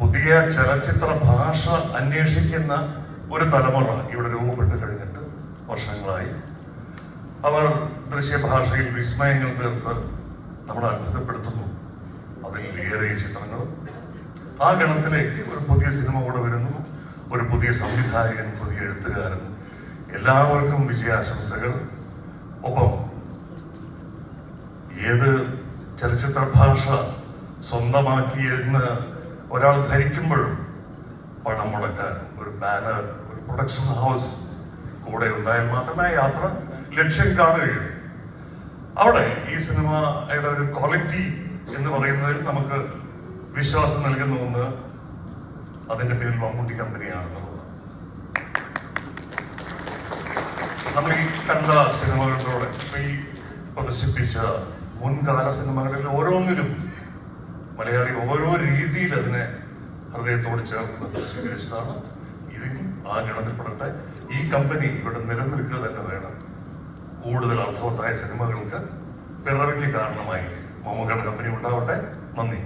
പുതിയ ചലച്ചിത്ര ഭാഷ അന്വേഷിക്കുന്ന ഒരു തലമുറ ഇവിടെ രൂപപ്പെട്ട് കഴിഞ്ഞിട്ട് വർഷങ്ങളായി. അവർ ദൃശ്യഭാഷയിൽ വിസ്മയങ്ങൾ തീർത്ത് നമ്മളെ അത്ഭുതപ്പെടുത്തുന്നു. അതിൽ ഏറെ ചിത്രങ്ങളും ആ ഗണത്തിലേക്ക് ഒരു പുതിയ സിനിമ കൂടെ വരുന്നു. ഒരു പുതിയ സംവിധായകൻ പുതിയ എഴുത്തുകാരൻ. എല്ലാവർക്കും വിജയാശംസകൾ. ഒപ്പം ഏത് ചലച്ചിത്ര ഭാഷ സ്വന്തമാക്കി എന്ന് ഒരാൾ ധരിക്കുമ്പോഴും പണം മുടക്കാൻ ഒരു ബാനർ ഒരു പ്രൊഡക്ഷൻ ഹൗസ് കൂടെ ഉണ്ടായാൽ മാത്രമേ യാത്ര ലക്ഷ്യം കാണുകയുള്ളൂ. അവിടെ ഈ സിനിമയുടെ ഒരു ക്വാളിറ്റി എന്ന് പറയുന്നതിൽ നമുക്ക് വിശ്വാസം നൽകുന്ന ഒന്ന് അതിന്റെ പേരിൽ മമ്മൂട്ടി കമ്പനിയാണെന്നുള്ളത് നമ്മൾ ഈ കണ്ട സിനിമകളിലൂടെ ഈ പ്രദർശിപ്പിച്ച മുൻകാല സിനിമകളിൽ ഓരോന്നിലും മലയാളി ഓരോ രീതിയിൽ അതിനെ ഹൃദയത്തോട് ചേർത്ത് സ്വീകരിച്ചതാണ്. ഇതിനും ആ ഗണത്തിൽപ്പെടട്ടെ ഈ കമ്പനി ഇവിടെ നിലനിൽക്കുക തന്നെ വേണം. കൂടുതൽ അർത്ഥവത്തായ സിനിമകൾക്ക് പിറവിക്ക് കാരണമായി മമ്മൂക്കയുടെ കമ്പനി ഉണ്ടാവട്ടെ. നന്ദി.